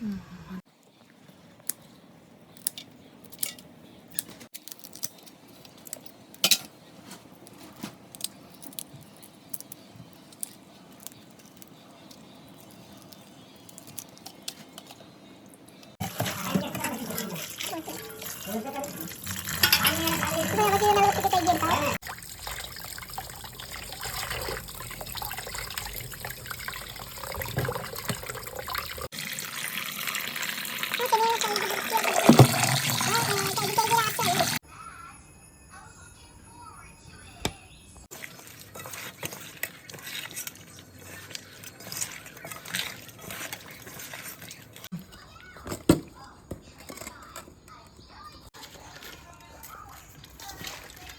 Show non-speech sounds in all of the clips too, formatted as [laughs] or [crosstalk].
Mm-hmm.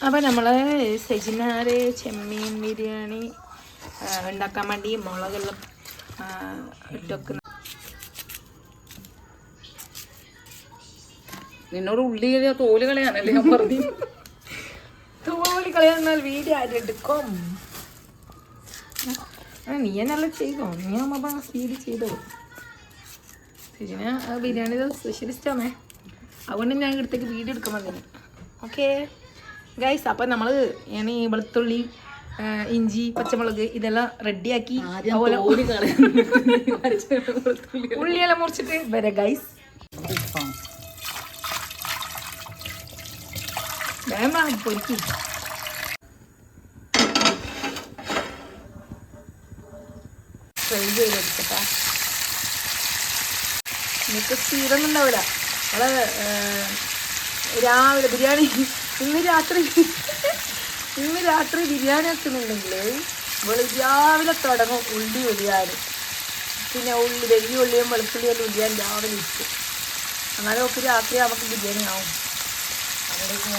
അപ്പോൾ നമ്മൾ സെജിനാറ് ചെമ്മീൻ ബിരിയാണി ഉണ്ടാക്കാൻ വേണ്ടി മുളകെല്ലാം ഇട്ടൊക്കെ. നിന്നോട് ഉള്ളി തോൽ കളയാനല്ലേ ഞാൻ പറഞ്ഞു. തോൽ കളയാന്നാൽ വീഡിയോ ആരെടുക്കും എടുക്കും? നീ എന്നല്ല ചെയ്തോ? നീ അമ്മ സ്പീഡ് ചെയ്തോ? സെജിന ബിരിയാണി സ്പെഷ്യലിസ്റ്റാണേ സ്പെഷ്യലിസ്റ്റ് ആണേ അതുകൊണ്ട് ഞാൻ ഇടത്തേക്ക് വീഡിയോ എടുക്കാൻ വന്നിന്. ഓക്കെ ഗൈസ് അപ്പം നമ്മൾ ഞാൻ ഈ വെളുത്തുള്ളി ഇഞ്ചി പച്ചമുളക് ഇതെല്ലാം റെഡിയാക്കി അതുപോലെ ഉള്ളിയെല്ലാം മുറിച്ചിട്ട് വരെ ഗൈസ് പൊരിക്കി. ഫ്രൈ ചെയ്തെടുക്കട്ടാ. എനിക്ക് സ്ഥിരമൊന്നും ഉണ്ടാവില്ല നമ്മൾ രാവിലെ ബിരിയാണി ഇന്ന് രാത്രി ഇന്ന് രാത്രി ബിരിയാണി വെക്കുന്നുണ്ടെങ്കിൽ ഇവൾ രാവിലെ തുടങ്ങും ഉള്ളി ഒലിയാൻ. പിന്നെ ഉള്ളി വലിയ ഉള്ളിയും വെളുത്തുള്ളിയും ഉള്ളിയാൻ രാവിലെ ഇട്ടു എന്നാലും ഒക്കെ രാത്രി നമുക്ക് ബിരിയാണി ആവും.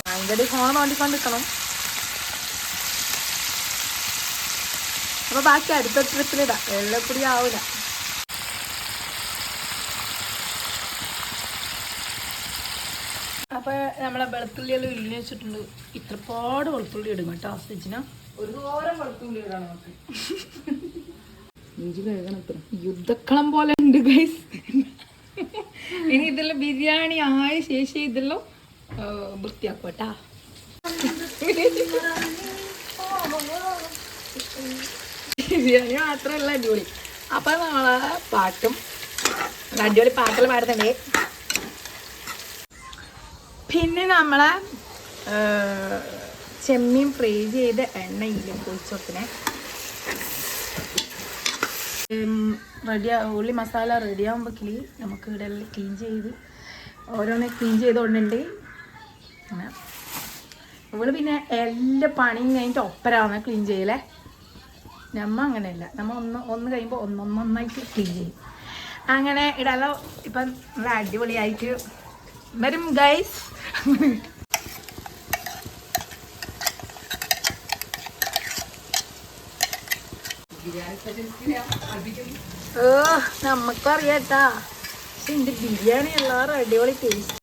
അതിന്റെ ഇടയിൽ ഫോൺ നോണ്ടിക്കൊണ്ട് നിൽക്കണം അപ്പോൾ ബാക്കി അടുത്ത ട്രിപ്പിലിടാം വെള്ളപ്പൊടി ആവില്ല അപ്പൊ നമ്മളെ വെളുത്തുള്ളിയെല്ലാം ഉരുളി വെച്ചിട്ടുണ്ട്. ഇത്രപാട് വെളുത്തുള്ളി ഇടും കേട്ടോ ഒരു ദൂരം വെളുത്തുള്ളി ഇടാണ് നമുക്ക് ഇഞ്ചി യുദ്ധക്കളം പോലെ ഉണ്ട് ഗൈസ് ഇനി ഇതെല്ലാം ബിരിയാണി ആയ ശേഷം ഇതെല്ലാം വൃത്തിയാക്കട്ടാ വൃത്തിയാക്കും കേട്ടാ. ബിരിയാണി മാത്രമല്ല അടിപൊളി. അപ്പൊ നമ്മളെ പാട്ടും അടിപൊളി പാട്ടെല്ലാം പാടുന്നുണ്ട്. പിന്നെ നമ്മളെ ചെമ്മീൻ ഫ്രൈ ചെയ്ത എണ്ണയിൽ പൊരിച്ചോട്ടിനെ റെഡിയാ ഉള്ളി മസാല റെഡി ആകുമ്പോഴേക്കിൽ നമുക്ക് ഇവിടെ ക്ലീൻ ചെയ്ത് ഓരോന്നെ ക്ലീൻ ചെയ്തുകൊണ്ടുണ്ട് ഇവൾ പിന്നെ എല്ലാ പണിയും കഴിഞ്ഞിട്ട് ഒപ്പരാവുന്ന ക്ലീൻ ചെയ്യലേ. നമ്മ അങ്ങനെയല്ല. നമ്മ ഒന്ന് ഒന്ന് കഴിയുമ്പോൾ ഒന്നൊന്നൊന്നായിട്ട് ക്ലീൻ ചെയ്യും. അങ്ങനെ ഇടാലോ ഇപ്പം അടിപൊളിയായിട്ട് വരും ഗൈസ് ഓ നമുക്കറിയാട്ടാ പക്ഷെ എന്റെ ബിരിയാണി എല്ലാവരും അടിപൊളി ടേസ്റ്റ്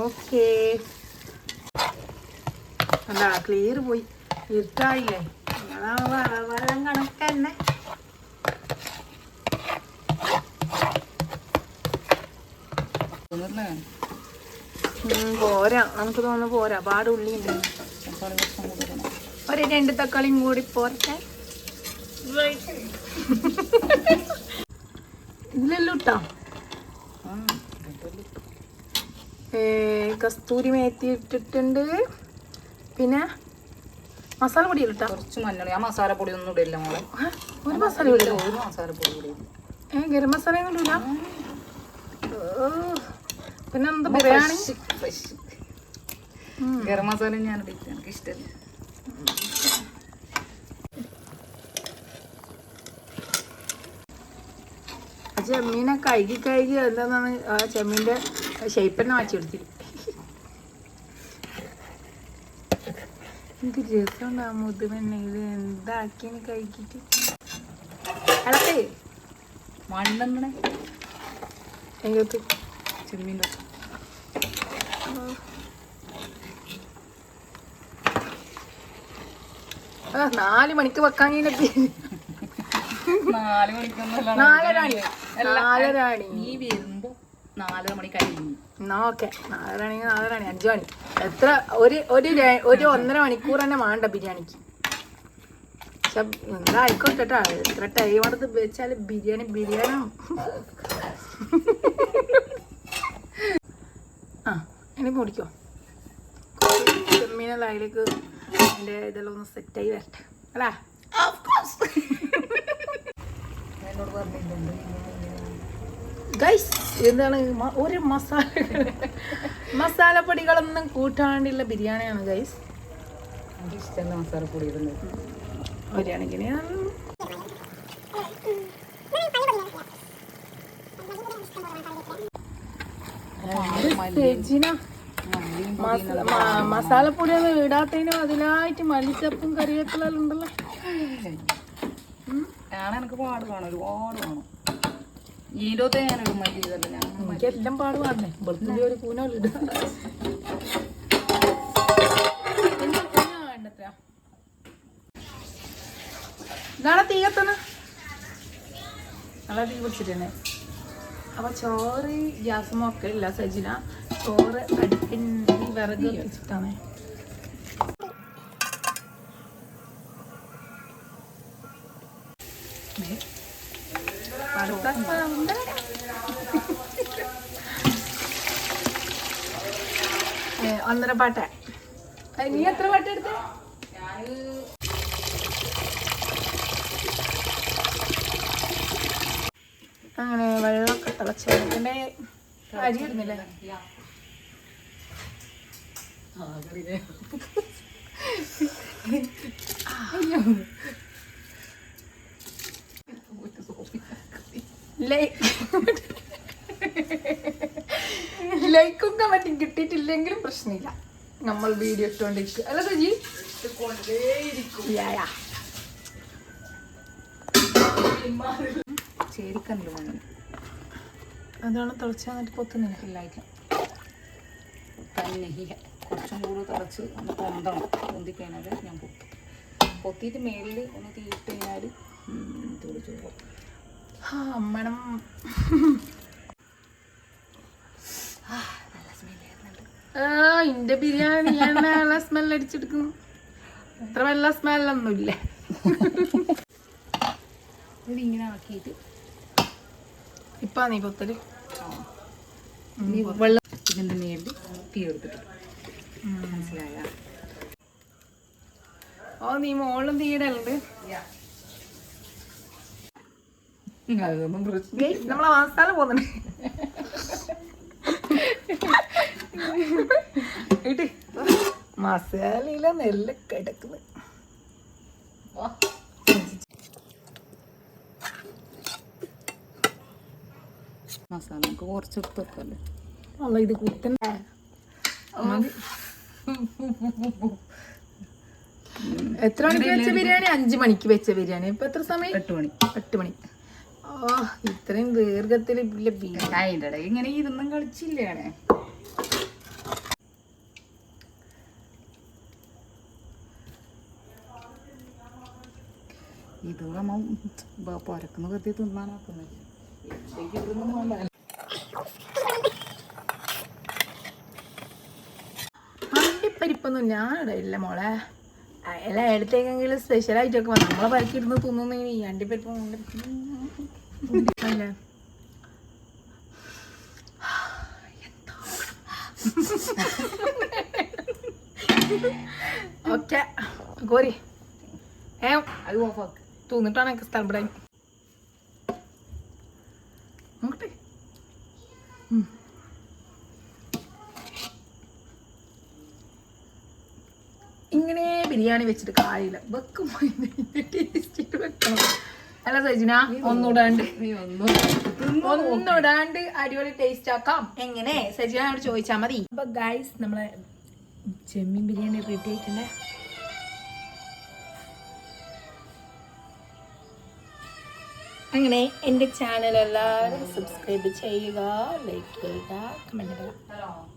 ഓക്കേ അല്ല ക്ലിയർ പോയി. ഇരുട്ടായില്ലേ? വെള്ളം കണക്കന്നെ തന്നെ. പോരാ. നമുക്ക് തോന്നുന്നു പോരാ. പാട് ഉള്ളി ഉണ്ട് ഒരു രണ്ട് തക്കാളിയും കൂടി പോരട്ടെ. ഇതിലെല്ലാം ഇട്ടാ? കസ്തൂരി മേത്തി ഇട്ടിട്ടുണ്ട് പിന്നെ മസാല പൊടി ഇട്ടാ കുറച്ച് മഞ്ഞൾ ആ പൊടി ഒന്നും ഇടില്ല മോളെ. ഒരു മസാല ഇടില്ല ഒരു മസാലപ്പൊടി കൂടി ഏ ഗരം മസാല ഒന്നും ഇടില്ല പിന്നെ എന്താ ബിരിയാണി? ഗരം മസാല ഞാൻ ഇടില്ല എനിക്ക് ഇഷ്ടമല്ല ചെമ്മീനെ കഴുകി കഴുകി എന്താന്നാണ് ആ ചെമ്മീന്റെ ഷേപ്പ് തന്നെ മാറ്റി എടുത്തിട്ട് എനിക്ക് രസമുണ്ടാകും മുതുമെന്നെ ഇത് എന്താക്കിയാണ് കഴുകിട്ട് ഇളക്കേ മണ്ണെണ്ണ. എങ്കത്ത് ചെമ്മീന്റെ. നാല് മണിക്ക് വെക്കാൻ നാല് മണിക്കൊന്നല്ല നാലരാണി നാലരാണി നീ വരുമ്പോ നാലര മണി കഴിഞ്ഞു. എന്നാ ഓക്കെ. നാലരാണെങ്കിൽ നാലരാണി അഞ്ചു മണി. എത്ര ഒരു ഒരു ഒരു ഒന്നര മണിക്കൂർ തന്നെ വേണ്ട ബിരിയാണിക്ക്. പക്ഷെ കേട്ടോ എത്ര ടൈം എടുത്ത് വെച്ചാൽ ബിരിയാണി ബിരിയാണി? ആ ഇനി പൊടിക്കോ. ചെമ്മീനെല്ലാം അതിലേക്ക് അതിന്റെ ഇതെല്ലാം ഒന്ന് സെറ്റായി വരട്ടെ. അല്ലേ? എന്നോട് പറഞ്ഞിട്ടുണ്ട് ഗൈസ് എന്താണ് ഒരു മസാല മസാലപ്പൊടികളൊന്നും കൂട്ടാണ്ടുള്ള ബിരിയാണിയാണ് ഗൈസ് എനിക്ക് ഇഷ്ടമല്ല മസാലപ്പൊടി ഇടുന്നത്. ബിരിയാണിക്ക് മസാലപ്പൊടി ഒന്നും ഇടാത്തതിനും അതിലായിട്ട് മല്ലിച്ചപ്പും കറിവേപ്പിലെല്ലാം ഉണ്ടല്ലോ. ഞാൻ എനിക്ക് പാട് കാണും ഒരുപാട് വേണം. ഈരോത്തെ ഞാൻ. എനിക്ക് എല്ലാം പാട് പാടണേ വെളുത്തുള്ളി ഒരു കൂനോൽ ഇടുക ഇതാണ് തീ കത്തണ. നല്ല തീ പിടിച്ചിട്ടന്നെ അപ്പൊ ചോറ് ഗ്യാസും ഒക്കെ ഇല്ല സജിന. ചോറ് അടുപ്പിൻ വിറക് വെച്ചിട്ടാണ്. ഏ, [laughs] ഒന്നര പാട്ട. നീ എത്ര പാട്ട എടുത്തേ? അങ്ങനെ വെള്ളമൊക്കെ തിളച്ചതിന്റെ അരി ഇടുന്നില്ലേ? ലൈക്കൊക്കെ മറ്റും കിട്ടിയിട്ടില്ലെങ്കിലും പ്രശ്നമില്ല. നമ്മൾ വീഡിയോ ഇട്ടുകൊണ്ടിരിക്കും അല്ല സജി? മണ്ണി അതാണ് തിളച്ചാൽ എന്നിട്ട് പൊത്തുന്നില്ല ഇല്ലായിരിക്കും തന്നെ കുറച്ചും കൂടി തിളച്ച് ഒന്ന് പൊന്തണം. പൊന്തി കഴിഞ്ഞാൽ ഞാൻ പൊത്തും. പൊത്തിയിട്ട് മേളിൽ ഒന്ന് തീയിട്ട് കഴിഞ്ഞാൽ തുളിച്ചു പോകും ആ, മണം ഇന്റെ ബിരിയാണി ഞാൻ നല്ല സ്മെൽ അടിച്ചെടുക്കുന്നു. അത്ര നല്ല സ്മെല്ലൊന്നുമില്ല ഇതിങ്ങനെ ആക്കിയിട്ട്. ഇപ്പാ നീ പൊത്തൽ. വെള്ളം ഇതിന്റെ മേളിൽ തീ എടുത്തിട്ട് മനസ്സിലായ? ഓ നീ മോളും തീയിടലുണ്ട്. അതൊന്നും പ്രശ്നം നമ്മളെ മസാല പോകുന്നുണ്ട്. ഇട്ട് മസാലയില നെല്ല് കിടക്കുന്നു. മസാല നമുക്ക് കുറച്ച് എടുത്ത് വെക്കല്ലേ? അല്ല ഇത് കുത്തണ്ടേ എത്ര മണിക്ക് വെച്ച ബിരിയാണി? അഞ്ചു മണിക്ക് വെച്ച ബിരിയാണി. ഇപ്പൊ എത്ര സമയം? എട്ട് മണി. എട്ട് മണി. ഇത്രയും ദീർഘത്തിൽ അതിന്റെ ഇടയിൽ ഇങ്ങനെ ഇരുന്നും കളിച്ചില്ലേ ഇത് നമ്മ പുരക്കുന്ന കത്തി തിന്നാനാക്കുന്നത് അണ്ടിപ്പരിപ്പൊന്നും ഞാൻ ഇടയില്ല മോളെ. അയല എടുത്തേക്കെങ്കിലും സ്പെഷ്യലായിട്ടൊക്കെ നമ്മളെ പരിക്കിരുന്ന് തിന്നുന്നെങ്കിൽ ഈ അണ്ടിപ്പരിപ്പ് ഓക്കെ. ഗോരി. ഏ തൂന്നിട്ടാണ് എനിക്ക് സ്ഥലം ഇവിടെ നോക്കട്ടെ. ഇങ്ങനെ ബിരിയാണി വെച്ചിട്ട് കാര്യമില്ല. വെക്കുമ്പോൾ ടേസ്റ്റ് വെക്കണം. അല്ല സജിന ഒന്നുകൂടാണ്ട് നീ ഒന്നും ഒന്നുകൂടാണ്ട് അടിപൊളി ടേസ്റ്റ് ആക്കാം. എങ്ങനെ? സജിനോട് ചോദിച്ചാൽ മതി. അപ്പൊ ഗൈസ് നമ്മളെ ചെമ്മീൻ ബിരിയാണി റെഡി ആയിട്ടുണ്ടേ അങ്ങനെ എന്റെ ചാനൽ എല്ലാവരും സബ്സ്ക്രൈബ് ചെയ്യുക ലൈക്ക് ചെയ്യുക കമന്റ് ചെയ്യുക